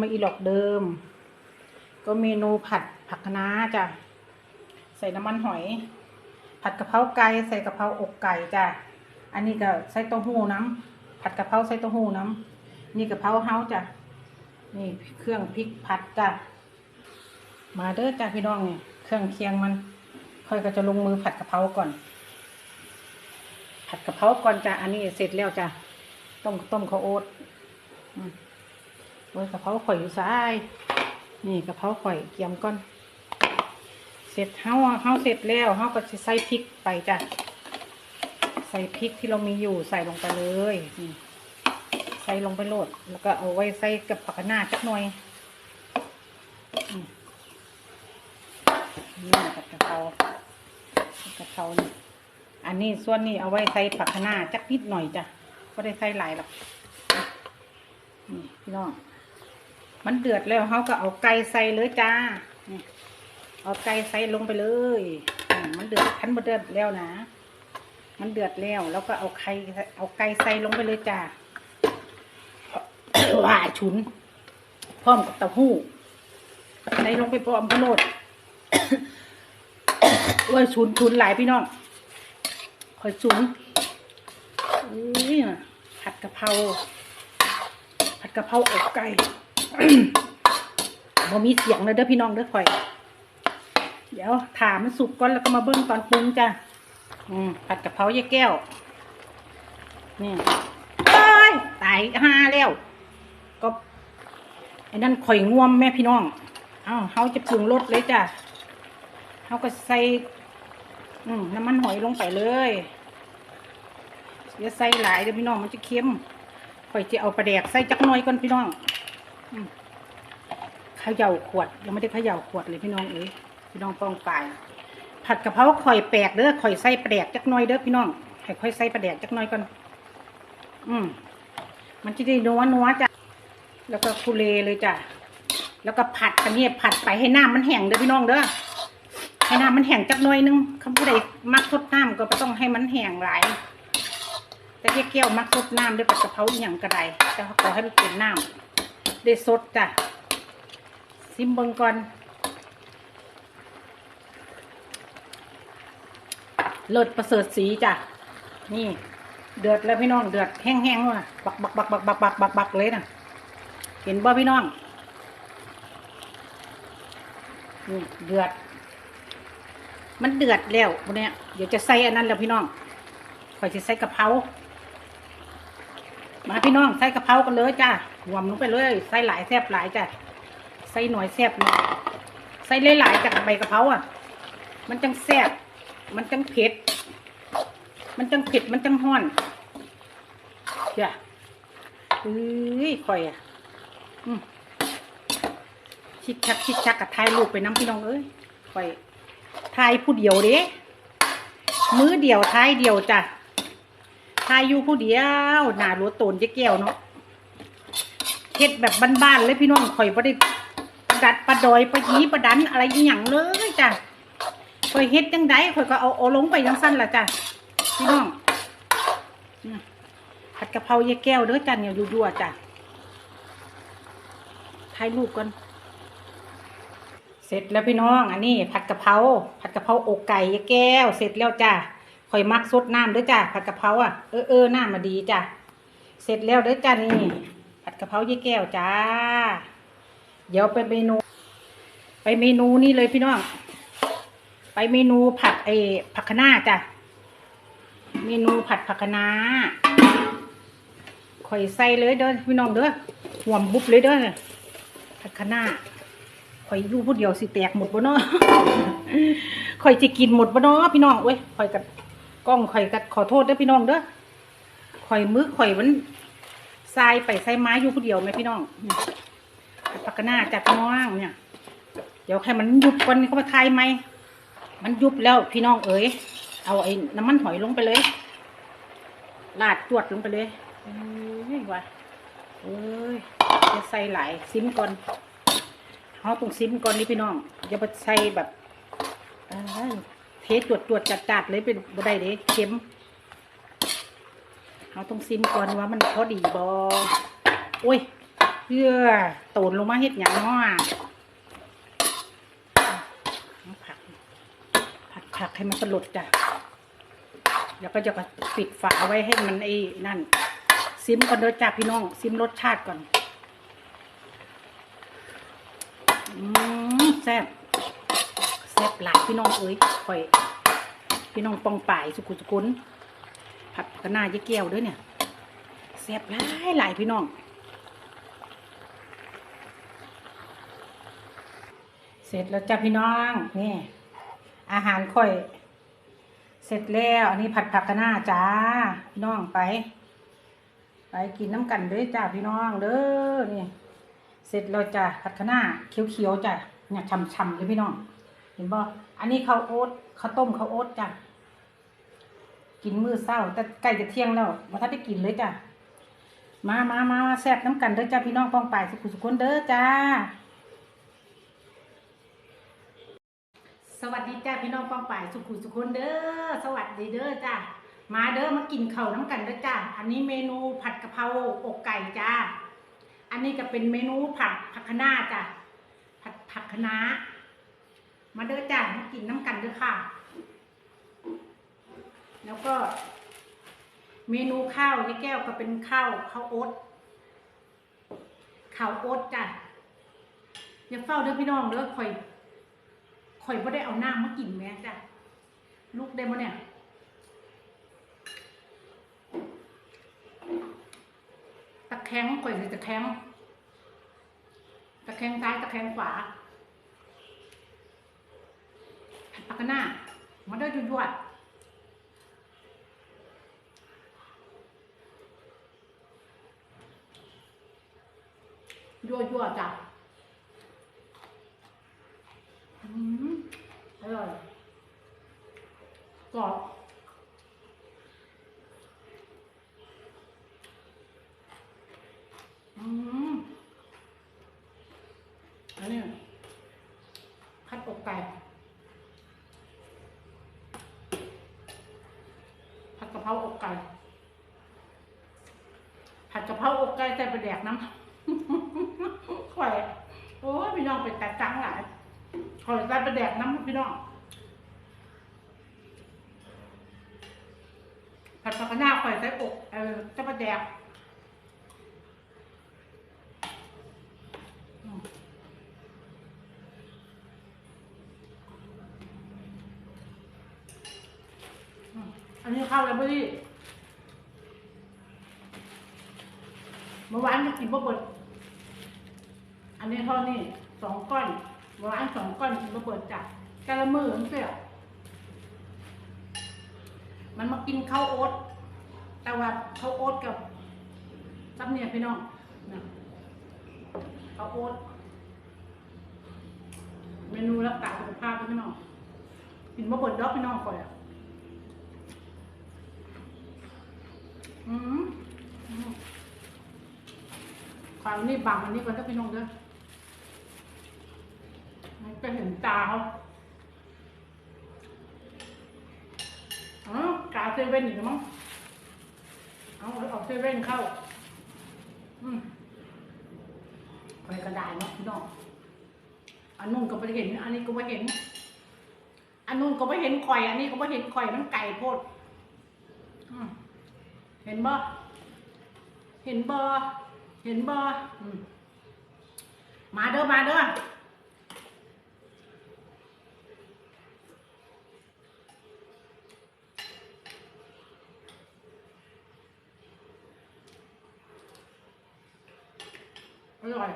มาอีหลอกเดิม ก็เมนูผัดผักคะน้าจ้ะใส่น้ำมันหอย ผัดกะเพราไก่ใส่กะเพราอกไก่จ้ะอันนี้ก็ใส่เต้าหู้น้ำผัดกะเพราใส่เต้าหู้น้ำนี่กะเพราเฮาจ้ะนี่เครื่องพริกผัดจ้ะมาเด้อจ้ะพี่น้องเนี่ยเครื่องเคียงมันค่อยก็จะลงมือผัดกะเพราก่อน ผัดกะเพราก่อนจ้ะอันนี้เสร็จแล้วจ้ะต้มต้มข้าวโอ๊ต โอ้ยกะเพราข่อยอยู่ซ้าย นี่กะเพราข่อยเกี่ยมก่อน เสร็จเฮาเฮาเสร็จแล้วเฮาก็จะใส่พริกไปจ้ะ ใส่พริกที่เรามีอยู่ใส่ลงไปเลยนี่ใส่ลงไปโหลด แล้วก็เอาไว้ใส่กับผักคะน้าจักหน่อยนี่กับกะเพรากับกะเพรานี่อันนี้ส่วนนี้เอาไว้ใส่ผักคะน้าจักนิดหน่อยจ้ะก็ได้ใส่หลายหรอกนี่พี่น้อง มันเดือดแล้วเขาก็เอาไก่ใส่เลยจ้านี่เอาไก่ใส่ลงไปเลย มันเดือดขันมันเดือดแล้วนะ มันเดือดแล้ว แล้วก็เอาไข่เอาไก่ใส่ลงไปเลยจ้าว่าฉุน พร้อมกับเต้าหู้ใส่ลงไปพร้อมพะโนดว่าฉุนฉุนหลายพี่น้องคอยฉุนอุ้ยน่ะผัดกะเพราผัดกะเพราอกไก่ บ่มีเสียงเลยเด้อพี่น้องเด้อข่อย เดี๋ยวถามมันสุกก่อนแล้วก็มาเบิ้งตอนปรุงจ้ะอืมผัดกะเพรายายแก้ว นี่เอ้ยตายห้าแล้ว ก็ไอ้นั่นข่อยง่วมแม่พี่น้อง เอ้าเฮาจะปรุงรสเลยจ้ะเฮาก็ใส่ อืมน้ำมันหอยลงไปเลยอย่าใส่หลายเด้อพี่น้องมันจะเค็มข่อยจะเอาปลาแดกใส่จักหน่อยก่อนพี่น้อง เขย่าขวด ยังไม่ได้เขย่าขวดเลยพี่น้องเอ้ยพี่น้องป้องปายผัดกะเพราข่อยแปลกเด้อข่อยใส่ปลกจักน่อยเด้อพี่น้องให้ข่อยใส่ปลาแดกจักน่อยก่อนอืมมันจะได้นัวนัวจ้ะแล้วก็คุเลเลยจ้ะแล้วก็ผัดกันเนี่ยผัดไปให้น้ำมันแห้งเด้อพี่น้องเด้อให้น้ำมันแห้งจักน่อยนึงคำผู้ใดมักทดน้ำก็ไม่ต้องให้มันแห้งหลายแต่เกี่ยวมักสดน้ำด้วยกับกะเพราอย่างกระไดแต่ขอให้มันเป็นน้ำ ได้สดจ้ะซิมเบิงก่อนเลิศประเสริฐสีจ้ะ นี่ เดือดแล้วพี่น้อง เดือดแห้งๆว่ะบักบักบักบักบักบักบักบักเลยนะเห็นบ่พี่น้องนี่เดือด มันเดือดแล้ววันนี้เดี๋ยวจะใส่อันนั้นแล้วพี่น้องข่อยจะใส่กะเพรามาพี่น้องใส่กะเพรากันเลยจ้า หวมลงไปเลยใส่หลายแซ่บหลายจ้ะใส่หน่อยแซ่บหน่อยใส่หลายๆจากใบกะเพราอะ มันจังแซ่บมันจังเผ็ด มันจังเผ็ดมันจังห้อนจ้ะเอ้ยข่อยอะชิดชักชิดชักกับทายลูกไปน้ำพี่น้องเอ้ยข่อยทายผู้เดียวเด้มือเดียวทายเดียวจ้ะทายอยู่ผู้เดียวหน้าหลัวโตนเจ๊แก้วเนาะ เฮ็ดแบบบ้านๆเลยพี่น้องข่อยบ่ได้ประดัดประดอยประยีประดันอะไรอหย่างเลยจ้ะข่อยเฮ็ดจังไดข่อยก็เอาเอาลงไปจังสั้นล่ะจ้ะพี่น้องผัดกะเพราเจ๊แก้วเด้อจ้ะเนี่ยยั่วๆจ้ะถ่ายรูปก่อนเสร็จแล้วพี่น้อง อันนี้ผัดกะเพรา ผัดกะเพราอกไก่ยายแก้ว เสร็จแล้วจ้ะข่อยมักซดน้ำเด้อจ้ะผัดกะเพราอะเออเออน้ำมาดีจ้ะเสร็จแล้วเด้อจ้ะนี่ ผัดกะเพรายายแก้วจ้า เดี๋ยวไปเมนู ไปเมนูนี่เลยพี่น้อง ไปเมนูผัดไอผักคะน้าจ้ะ เมนูผัดผักคะน้าข่อยใส่เลยเด้อพี่น้องเด้อห่วมบุบเลยเด้อผัดคะน้าข่อยอยู่ผู้เดียวสิแตกหมดบ่เนาะข่อยจะกินหมดบ่เนาะพี่น้องเว้ยข่อยกับกล้องข่อยกับขอโทษเด้อพี่น้องเด้อข่อยมือข่อยมัน ทรายไปใส่ไม้อยู่ผู้เดียวไหมพี่น้องปักกะหน้าจากน้องเนี่ย เดี๋ยวให้มันยุบก่อนเขามาทายไหมมันยุบแล้วพี่น้องเอ๋ยเอาไอ้น้ำมันหอยลงไปเลยลาดจวดลงไปเลยเอ้ยว่ะเอ้ยจะใส่หลายซิมก่อนเขาต้องซิมก่อนนี่พี่น้องอย่าไปใส่แบบเทตรวจตรวจจัดจัดเลยเป็นบ่ได้เด้เค็ม เขาต้องซิมก่อนว่ามันพอดีบอโอ้ยเพื่อโตนลงมาเฮ็ดหยังเนาะเอาผัก ผัดผักให้มันสลดจ้ะแล้วก็จะปิดฝาไว้ให้มันไอ้นั่น ซิมก่อนเด้อจ้าพี่น้อง ซิมรสชาติก่อนอืมแซ่บแซ่บหลายพี่น้องเอ้ยข่อย พี่น้องปองป่ายสุกุสุกุน ผัดกระนาเยอะแก้วด้วยเนี่ยแซ่บหลายหลายพี่น้องเสร็จแล้วจ้าพี่น้องนี่อาหารข่อย เสร็จแล้วอันนี้ผัดผักกะหน้าจ้าพี่น้องไป ไปกินน้ำกันเด้อจ้าพี่น้องเด้อนี่เสร็จแล้วจ้ะผัดคะน้าเขียวๆจ้ะเนี่ยช่ำๆเลยพี่น้อง เห็นบ่อันนี้ข้าวโอ๊ตข้าวต้มข้าวโอ๊ตจ้ะ กินมื้อเช้า แต่ใกล้จะเที่ยงแล้วมาถ้าได้กินเลยจ้ะมามามาแซ่บน้ำกันเด้อจ้าพี่น้องปองป่ายสุขุสุขคนเด้อจ้า สวัสดีจ้าพี่น้องปองป่ายสุขุสุขคนเด้อสวัสดีเด้อจ้ามาเด้อมากินเข้าน้ำกันเด้อจ้าอันนี้เมนูผัดกะเพราอกไก่จ้าอันนี้ก็เป็นเมนูผัดผักคะน้าจ้ะผัดผักคะน้ามาเด้อจ้ะมากินน้ำกันเด้อค่ะ แล้วก็ เมนูข้าวยายแก้วก็เป็นข้าวข้าวโอ๊ตข้าวโอ๊ตจ้ะอย่าเฝ้าเด้อพี่น้องเด้อข่อยข่อยไ่ได้เอาน้ำมากินแม่จ้ะลูกได้มั้เนี่ยตะแคงข่อยเลยตะแคงตะแคงซ้ายตะแคงขวาผัดปากกะหน้ามาเด้อจุดยั่ว ยั่วๆจ้ะอร่อยกรอบอืมอันนี้ผัดอกไก่ผัดกะเพราอกไก่ผัดกะเพราอกไก่ใส่ปลาแดกน้ำ ข่อยโอ้ยพี่น้องเป็นแต่จังหลายข่อยใส่ปลาแดกน้ำพี่น้องผัดปลากหน้าข่อยใส่อกเออใส่ปลาแดกอันนี้ข้าวแล้วพี่เมื่อวานกินบ่เปิด นนี้เท่านี้สองก้อนเมื่อวานสองก้อนกินบ่เปิดจ้ะกะละมือมันเสียมันมากินข้าวโอ๊ตแต่ว่าข้าวโอ๊ตกับซับเนี่ยพี่น้องนะข้าวโอ๊ตเมนูรักษาสุขภาพพี่น้องกินบ่เปิดดอกพี่น้องก่อนอะอืมอืมขวานี่บังอันนี้ก่อนถ้าพี่น้องเด้อ ตาเขาอ๋อกาเซเว่นอีกมั้งเอาเอาเซเว่นเข้า อืมคอยกระดาษเนาะพี่น้องอันนู้นก็ไม่เห็น อันนี้ก็ไม่เห็น อันนู้นก็ไม่เห็นข่อย อันนี้ก็ไม่เห็นข่อยมันไก่โพดเห็นบ่เห็นบ่เห็นบ่อืมมาเด้อมาเด้อ อร่อย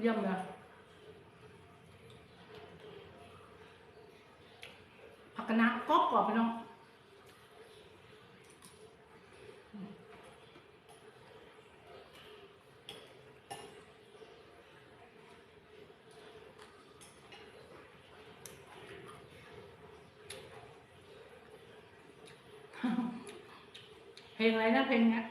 เยี่ยมเลยผักคะน้ากรอบกรอบไปน้องเพลงอะไรนะเพลงเนี้ย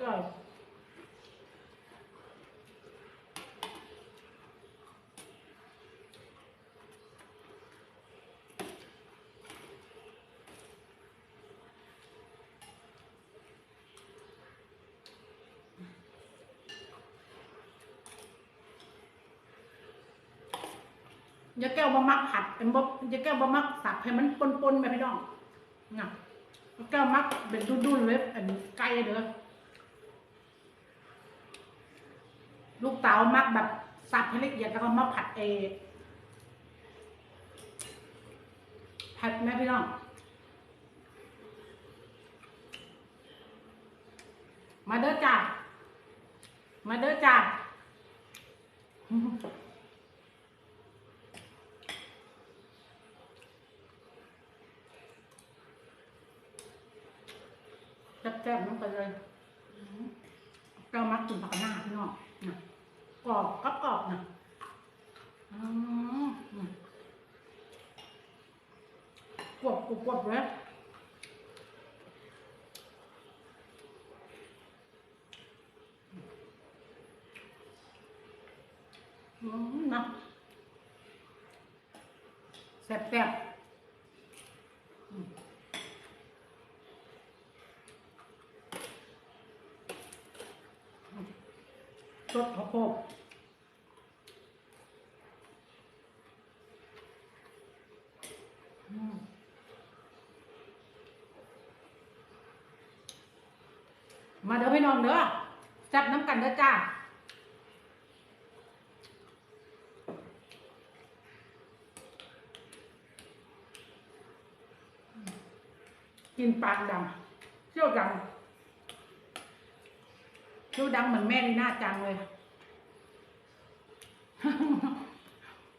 ก็ ยาแก้วบะมักผัดเป็นบะยาแก้วบะมักสับให้มันปนๆไปพี่น้องน่ะยาแก้วมักเป็นดุ้นๆเลยอันไก่เด้อลูกเต๋ามักแบบสับให้ละเอียดแล้วก็มาผัดเองผัดไหมพี่น้องมาเด้อจ้ามาเด้อจ้า แซ่บน้ำไปเลยเรามักกินผักหน้าพี่น้องนะกรอบกรอบกรอบนะกรอบกรอบกรอบเลยอืมนะแซ่บอืม สดข้าวโพดอืม มาเด้อพี่น้องเด้อจับน้ำกันเด้อจ้ากินปากดำเชี่ยวดำดูดังเหมือนแม่ลีน่าจังเลย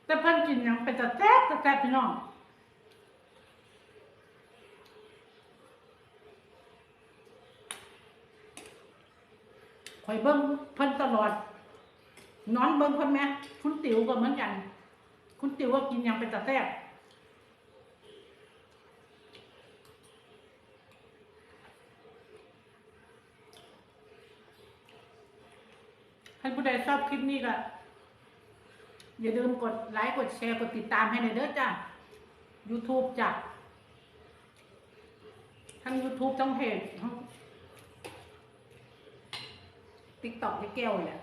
แต่เพิ่นกินยังเป็นจะแซ่บจะแซ่บพี่น้อง คอยเบิ้งเพิ่นตลอดนอนเบิ้งเพิ่นแม่คุณติ๋วก็เหมือนกัน คุณติ๋วก็กินยังเป็นจะแซ่บใครผู้ใดชอบคลิปนี้ก็อย่าลืมกดไลค์กดแชร์กดติดตามให้หน่อยเด้อจ้ะ YouTube จ้ะ ทั้ง YouTube ทั้งเพจทั้ง ติ๊กต็อกที่แก้วเนี่ย